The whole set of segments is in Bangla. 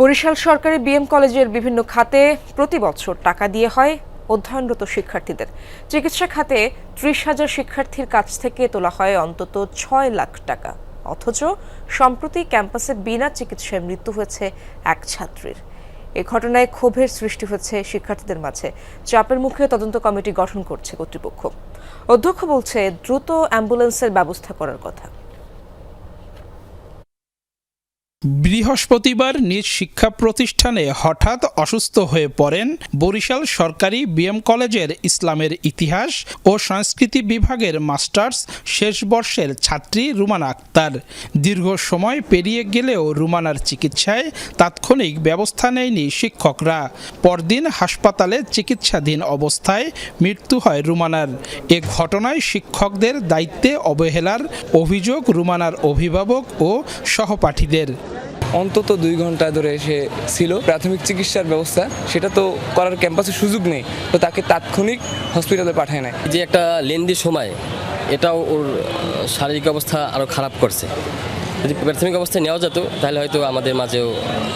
বরিশাল সরকারি বিএম কলেজের বিভিন্ন খাতে প্রতি বছর টাকা দিয়ে হয় অধ্যয়নরত শিক্ষার্থীদের। চিকিৎসা খাতে ত্রিশ হাজার শিক্ষার্থীর কাছ থেকে তোলা হয় অন্তত ছয় লাখ টাকা। অথচ সম্প্রতি ক্যাম্পাসে বিনা চিকিৎসায় মৃত্যু হয়েছে এক ছাত্রীর। এ ঘটনায় ক্ষোভের সৃষ্টি হয়েছে শিক্ষার্থীদের মাঝে। চাপের মুখে তদন্ত কমিটি গঠন করছে কর্তৃপক্ষ। অধ্যক্ষ বলছে, দ্রুত অ্যাম্বুলেন্সের ব্যবস্থা করার কথা। বৃহস্পতিবার নিজ শিক্ষা প্রতিষ্ঠানে হঠাৎ অসুস্থ হয়ে পড়েন বরিশাল সরকারি বিএম কলেজের ইসলামের ইতিহাস ও সংস্কৃতি বিভাগের মাস্টার্স শেষ বর্ষের ছাত্রী রুমানা আক্তার। দীর্ঘ সময় পেরিয়ে গেলেও রুমানার চিকিৎসায় তাৎক্ষণিক ব্যবস্থা নেয়নি শিক্ষকরা। পরদিন হাসপাতালে চিকিৎসাধীন অবস্থায় মৃত্যু হয় রুমানার। এ ঘটনায় শিক্ষকদের দায়িত্বে অবহেলার অভিযোগ রুমানার অভিভাবক ও সহপাঠীদের। অন্তত দুই ঘণ্টা ধরে সে ছিল। প্রাথমিক চিকিৎসার ব্যবস্থা সেটা তো করার ক্যাম্পাসে সুযোগ নেই। তো তাকে তাৎক্ষণিক হসপিটালে পাঠায় নেয়। যে একটা লেন্দি সময় এটাও ওর শারীরিক অবস্থা আরও খারাপ করছে। যদি প্রাথমিক অবস্থায় নেওয়া যেত তাহলে হয়তো আমাদের মাঝেও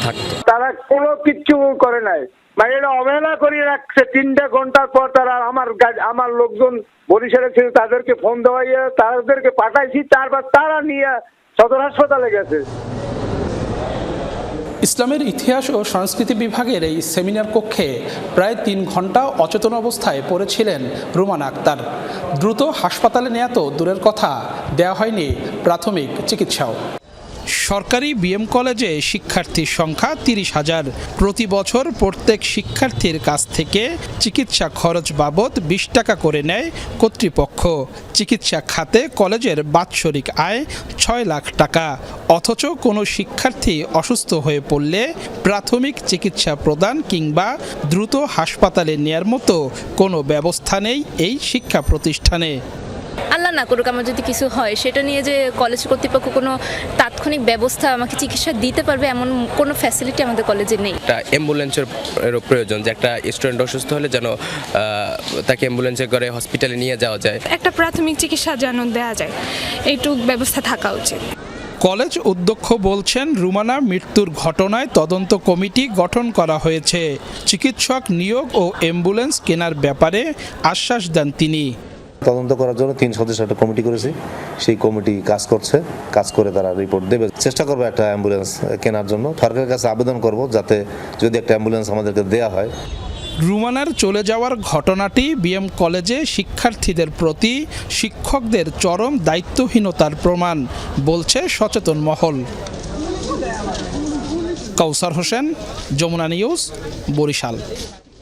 থাকতো। তারা কোনো কিচ্ছু করে নাই। মানে এটা অবহেলা করে রাখছে। তিনটা ঘণ্টার পর তারা আমার আমার লোকজন বরিশালে ছিল তাদেরকে ফোন দেওয়াইয়া তাদেরকে পাঠাইছি। তারপর তারা নিয়ে সদর হাসপাতালে গেছে। ইসলামের ইতিহাস ও সংস্কৃতি বিভাগের এই সেমিনার কক্ষে প্রায় তিন ঘণ্টা অচেতন অবস্থায় পড়েছিলেন রুমান আক্তার। দ্রুত হাসপাতালে নেয়া তো দূরের কথা, দেয়া হয়নি প্রাথমিক চিকিৎসাও। সরকারি বিএম কলেজে শিক্ষার্থীর সংখ্যা তিরিশ হাজার। প্রতি বছর প্রত্যেক শিক্ষার্থীর কাছ থেকে চিকিৎসা খরচ বাবদ বিশ টাকা করে নেয় কর্তৃপক্ষ। চিকিৎসা খাতে কলেজের বাৎসরিক আয় ছয় লাখ টাকা। অথচ কোনো শিক্ষার্থী অসুস্থ হয়ে পড়লে প্রাথমিক চিকিৎসা প্রদান কিংবা দ্রুত হাসপাতালে নেয়ার মতো কোনো ব্যবস্থা নেই এই শিক্ষা প্রতিষ্ঠানে। আল্লাহ না করুক আমার যদি কিছু হয় সেটা নিয়ে যে কলেজ কর্তৃপক্ষ কোনো তাৎক্ষণিক ব্যবস্থা আমাকে চিকিৎসা দিতে পারবে এমন কোনো ফ্যাসিলিটি আমাদের কলেজে নেই। একটা অ্যাম্বুলেন্সের এরও প্রয়োজন যে একটা স্টুডেন্ট অসুস্থ হলে যেন তাকে অ্যাম্বুলেন্সে করে হসপিটালে নিয়ে যাওয়া যায়। একটা প্রাথমিক চিকিৎসা যেন দেওয়া যায় এইটুক ব্যবস্থা থাকা উচিত। কলেজ অধ্যক্ষ বলছেন রুমানা মৃত্যুর ঘটনায় তদন্ত কমিটি গঠন করা হয়েছে। চিকিৎসক নিয়োগ ও অ্যাম্বুলেন্স কেনার ব্যাপারে আশ্বাস দেন তিনি। তদন্ত করার জন্য তিন সদস্য একটা কমিটি করেছি। সেই কমিটি কাজ করছে, কাজ করে তারা রিপোর্ট দেবে। চেষ্টা করব একটা অ্যাম্বুলেন্স কেনার জন্য। সরকারের কাছে আবেদন করব যাতে যদি একটা অ্যাম্বুলেন্স আমাদেরকে দেওয়া হয়। রুমানার চলে যাওয়ার ঘটনাটি বিএম কলেজে শিক্ষার্থীদের প্রতি শিক্ষকদের চরম দায়িত্বহীনতার প্রমাণ, বলছে সচেতন মহল। কাউসার হোসেন, যমুনা নিউজ, বরিশাল।